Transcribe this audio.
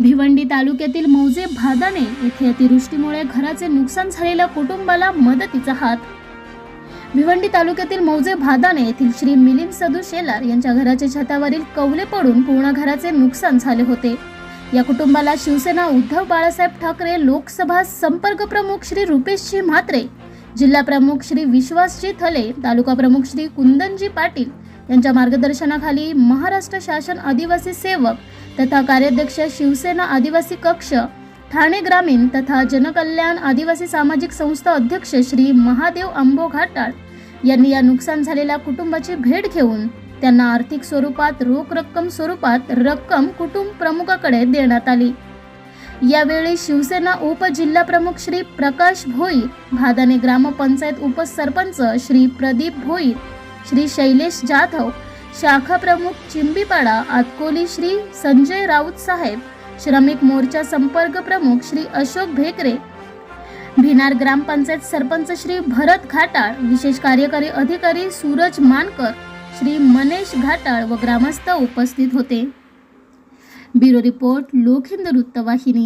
भिवंडी तालुक्यातील मौजे भादाने येथे अतिवृष्टीमुळे घराचे नुकसान झालेल्या कुटुंबाला मदतीचा हात. भिवंडी तालुक्यातील मौजे भादाने येथील श्री मिलिंद सदू शेलार यांच्या घराच्या छतावरील कवले पडून पूर्ण घराचे नुकसान झाले होते. या कुटुंबाला शिवसेना उद्धव बाळासाहेब ठाकरे लोकसभा संपर्क प्रमुख श्री रुपेशजी म्हात्रे जिल्हा प्रमुख श्री विश्वासजी थले तालुका प्रमुख श्री कुंदनजी पाटील यांच्या मार्गदर्शनाखाली महाराष्ट्र शासन आदिवासी सेवक तथा कार्याध्यक्ष शिवसेना आदिवासी कक्ष ठाणे ग्रामीण तथा जनकल्याण आदिवासी सामाजिक संस्था अध्यक्ष श्री महादेव आंबो घाटाळ यांनी या नुकसान झालेल्या कुटुंबाची भेट घेऊन त्यांना आर्थिक स्वरूपात रोख रक्कम स्वरूपात रक्कम कुटुंब प्रमुखाकडे देण्यात आली. यावेळी शिवसेना उपजिल्हा प्रमुख श्री प्रकाश भोईर भादाने ग्रामपंचायत उपसरपंच श्री प्रदीप भोईर श्री शैलेश जाधव शाखा प्रमुख चिंबीपाडा आतकोली श्री संजय राऊत साहेब श्रमिक मोर्चा संपर्क प्रमुख श्री अशोक भेकरे भिनार ग्रामपंचायत सरपंच श्री भरत घाटाळ विशेष कार्यकारी अधिकारी सूरज मानकर श्री मनेश घाटाळ व ग्रामस्थ उपस्थित होते. ब्युरो रिपोर्ट लोकहिंद वृत्तवाहिनी.